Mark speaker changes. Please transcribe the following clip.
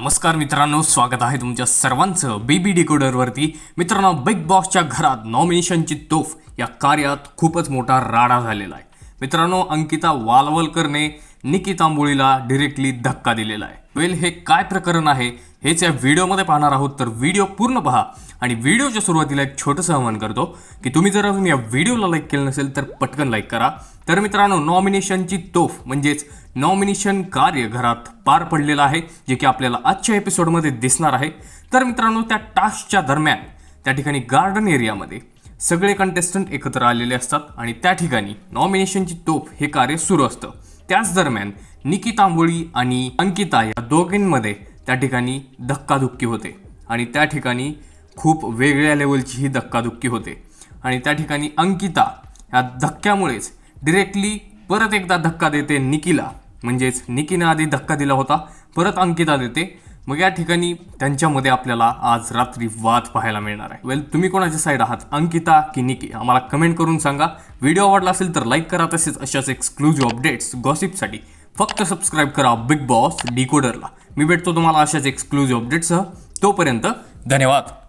Speaker 1: नमस्कार मित्रांनो स्वागत आहे तुमच्या सर्वांचं बेबी डिकोडरवरती मित्रांनो बिग बॉसच्या घरात नॉमिनेशनची तोफ या कार्यात खूपच मोठा राडा झालेला आहे. मित्रांनो अंकिता वालवलकरने निकी तांबोळीला डिरेक्टली धक्का दिलेला आहे. वेल हे काय प्रकरण आहे हेच या व्हिडिओमध्ये पाहणार आहोत. तर व्हिडिओ पूर्ण पहा आणि व्हिडिओच्या सुरुवातीला एक छोटंसं आवाहन करतो की तुम्ही जर अजून या व्हिडिओला लाईक केलं नसेल तर पटकन लाईक करा. तर मित्रांनो नॉमिनेशनची तोफ म्हणजेच नॉमिनेशन कार्य घरात पार पडलेलं आहे जे की आपल्याला आजच्या एपिसोडमध्ये दिसणार आहे. तर मित्रांनो त्या टास्कच्या दरम्यान त्या ठिकाणी गार्डन एरियामध्ये सगळे कंटेस्टंट एकत्र आलेले असतात आणि त्या ठिकाणी नॉमिनेशनची तोफ हे कार्य सुरू असतं. त्याच दरम्यान निकी तांबोळी आणि अंकिता या दोघींमध्ये त्या ठिकाणी धक्काधुक्की होते आणि त्या ठिकाणी खूप वेगळ्या लेवलची ही धक्काधुक्की होते. आणि त्या ठिकाणी अंकिता ह्या धक्क्यामुळेच डिरेक्टली परत एकदा धक्का देते निकीला. म्हणजेच निकीनं आधी धक्का दिला होता परत अंकिता देते. मग या ठिकाणी त्यांच्यामध्ये आपल्याला आज रात्री वाद पाहायला मिळणार आहे. वेल तुम्ही कोणाच्या साईड आहात? अंकिता की निकी? आम्हाला कमेंट करून सांगा. व्हिडिओ आवडला असेल तर लाईक करा. तसेच अशाच एक्सक्लुझिव्ह अपडेट्स गॉसिपसाठी फक्त सबस्क्राईब करा बिग बॉस डिकोडरला मी भेटतो तुम्हाला अशाच एक्सक्लुझिव्ह अपडेट्ससह तोपर्यंत धन्यवाद.